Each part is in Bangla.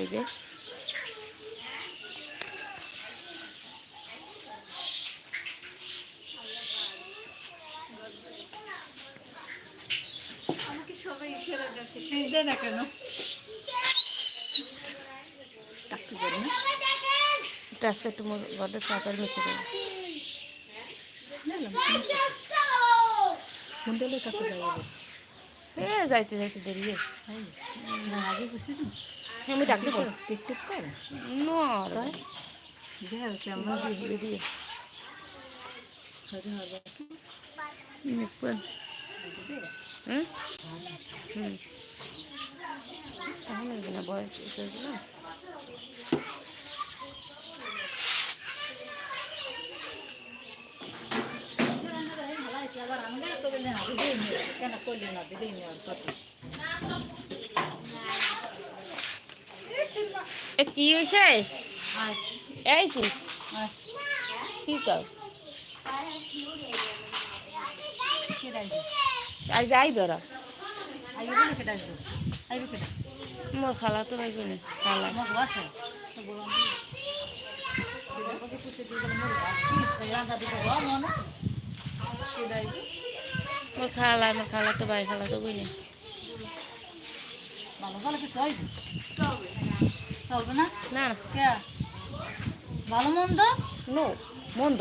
বাইরে। সবাই ইশারা শেষ দেয় না কেন? এটা আজকে একটু মিশে দেবে এ যাইতে যাইতে দেরি হয়ে আগে তো আমি ডাক দেবো টিকটক কর। না বয়স আবার আমরা তো দিদি করলি না দিদি নেওয়ার কথা? এ কি হয়েছে? এই কি কি কর? আজ যাই কেটে মোর খালা তো ভাই কোনে খালা। মোর খালা মোর খালা তো ভাই খালা তো বুঝলি ভালো কিছু চলবে না? না না। কে? ভালো মন্দ? নো মন্দ।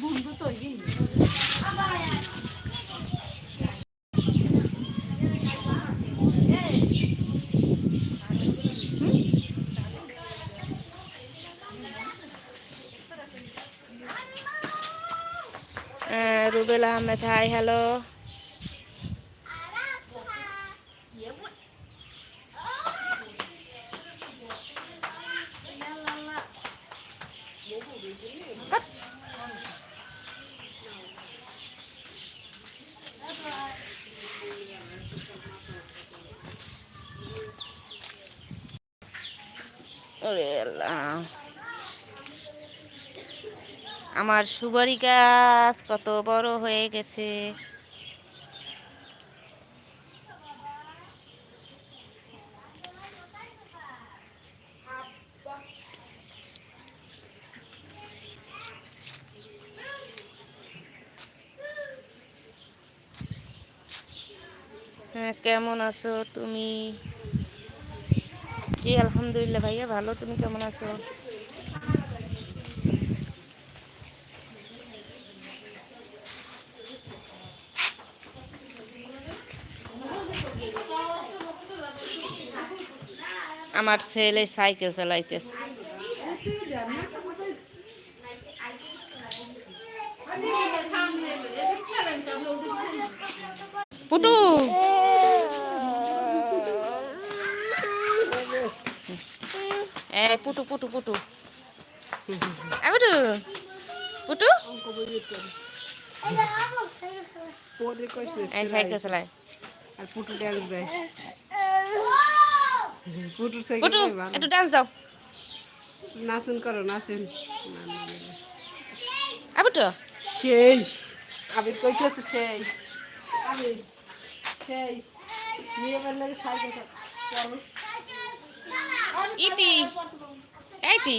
মন্দ তো হইবেই আহ, রুবেল আহমেদ হাই হ্যালো আমার সুপারি গাছ কত বড় হয়ে গেছে। হ্যাঁ কেমন আছো তুমি? জি আলহামদুলিল্লাহ ভাইয়া ভালো। তুমি কেমন আছো? আমার ছেলে সাইকেল চালাইতেছে। পুটু! এ পুটু পুটু পুটু। পুটু পুটু। সাইকেল চালায়। আর পুটু ড্যান্স দেয়। পুটুর সাইকেল পুটু একটু ডান্স দাও। নাচুন করো নাচুন। পুটু। সেই। আবির কইতেছে সেই। আবির সেই। মেয়ে বললে সাইকেল চলো ইতি। এই তি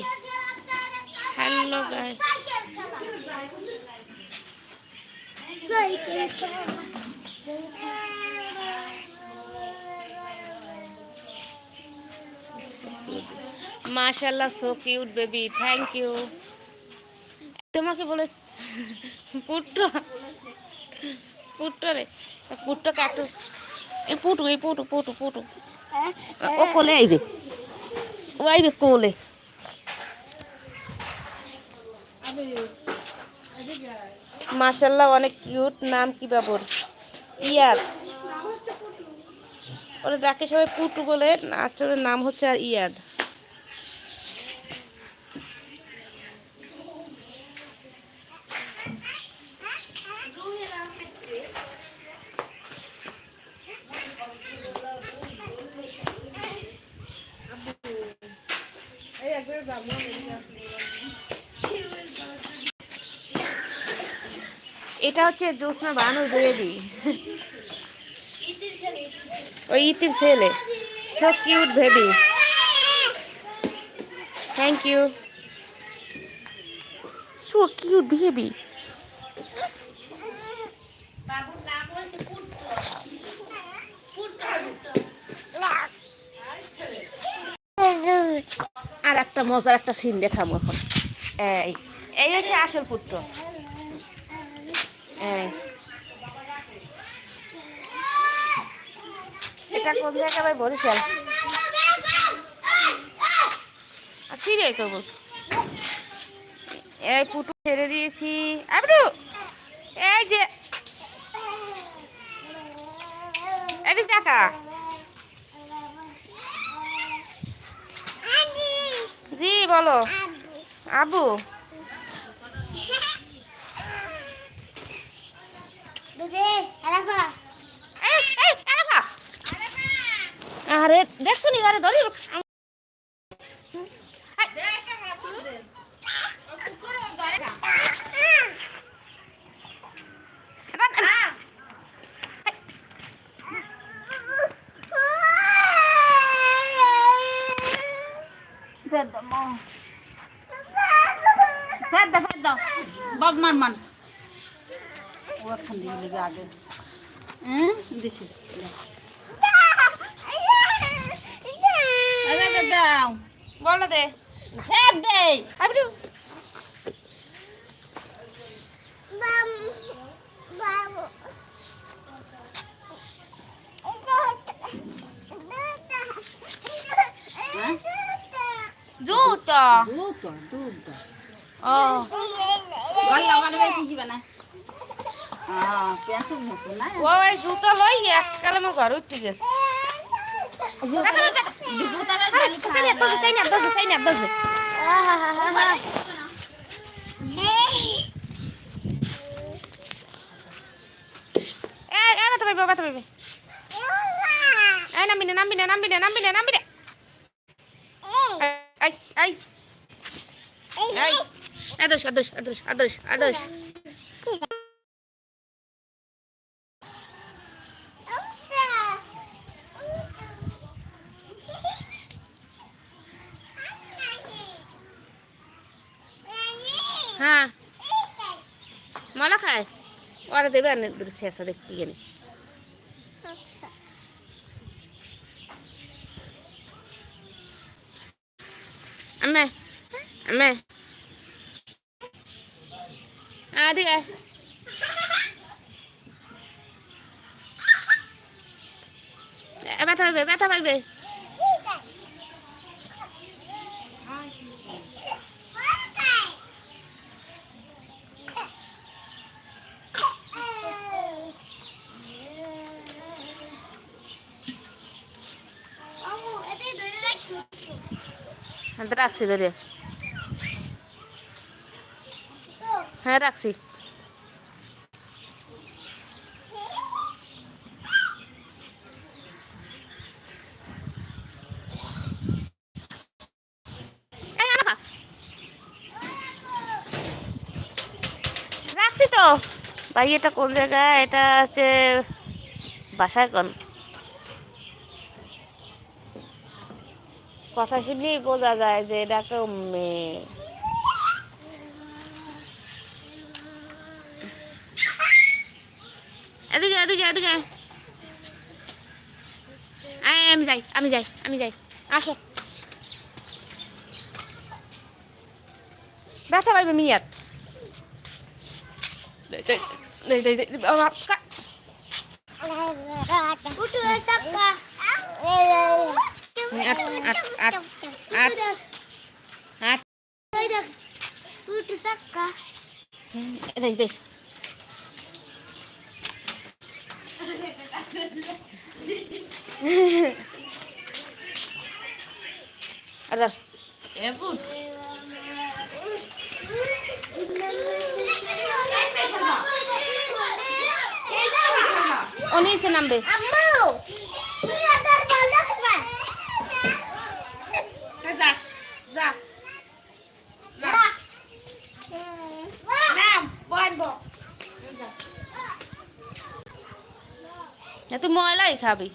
হ্যালো গাই মাশাল্লাহ so cute baby thank you তোমাকে বলে পুট্টো পুট্টো রে। পুট্টো কাটু এই পুটু এই পুটু পুটু পুটু। ও কোলে আইবে। ও আইবে কোলে। মাশাল্লাহ, অনেক কিউট নাম কি বাবুর? ইয়ার। ওরা ডাকে সবাই পুটু বলে আসলে নাম হচ্ছে আর ইয়াদ এটা হচ্ছে জ্যোৎস্না বানু বেবি ওই ইতির ছেলে। So cute baby thank you so cute baby আর একটা মজার একটা সিন দেখাবো এখন। এই এই হচ্ছে আসল পুত্র। এটা কোন জায়গা ভাই বরিশাল এই পুটু ছেড়ে দিয়েছি। আবরু এই যে। এদিক দেখা। জি বলো। আবু। আরে দেখছ নি আরে ধরি মান মান। ও এখন দিয়ে আগে। দিছি। দাও। বলো দে। ফেদ দে আবরু। হ্যাঁ? জুতো। দুধ দুধ ও গল্লা গল্লা দেখি কি বানা হ্যাঁ পেঁয়াজ মসুর না ও এই জুতো লই এককালে আমার ঘর উঠে গেছে জুতারা সাইনা দস সাইনা দস সাইনা দস এ আদর্শ আদর্শ আদর্শ আদর্শ আদর্শ। হ্যাঁ। মালা খায়? ওরা দেবে আর শেষা দেখতে গেলে আম্মে আম্মে। ঠিক আছে ব্যথা পাইবে ব্যথা পাইবে হ্যাঁ তো রাখছি ধরে হ্যাঁ রাখছি এই, আনো খা। রাখছি তো। ভাই, এটা কোন জায়গায়? এটা হচ্ছে বাসায় কোন? কথা শুনেই বোঝা যায় যে এটা কেউ মেয়ে। এদিকে এদিকে এদিকে আয়। আয় আমি যাই আমি যাই আমি যাই আসো ব্যথা পাইবে মিয়ার দে- দে- দে- দে- দে- বাবা, কা- আট আট আট আট আট দেশ দেশ আদার। ও নিচে নামবে যা খাবি।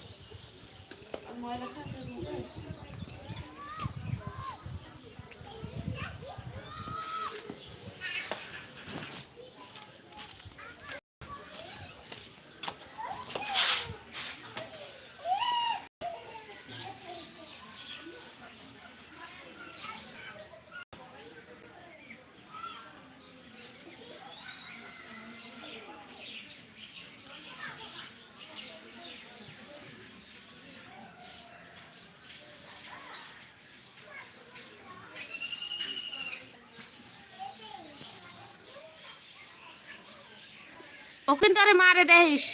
ও কিন্তু আরে মারে দেখিস।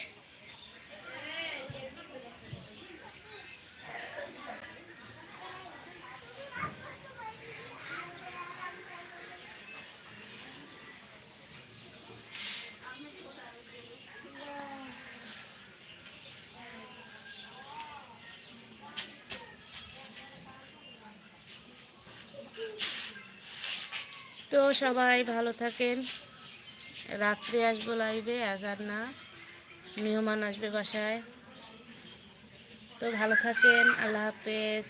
তো সবাই ভালো থাকেন। রাত্রে আসব লাইভে আর না। মেহমান আসবে বাসায়। তো ভালো থাকেন আল্লাহ হাফেজ।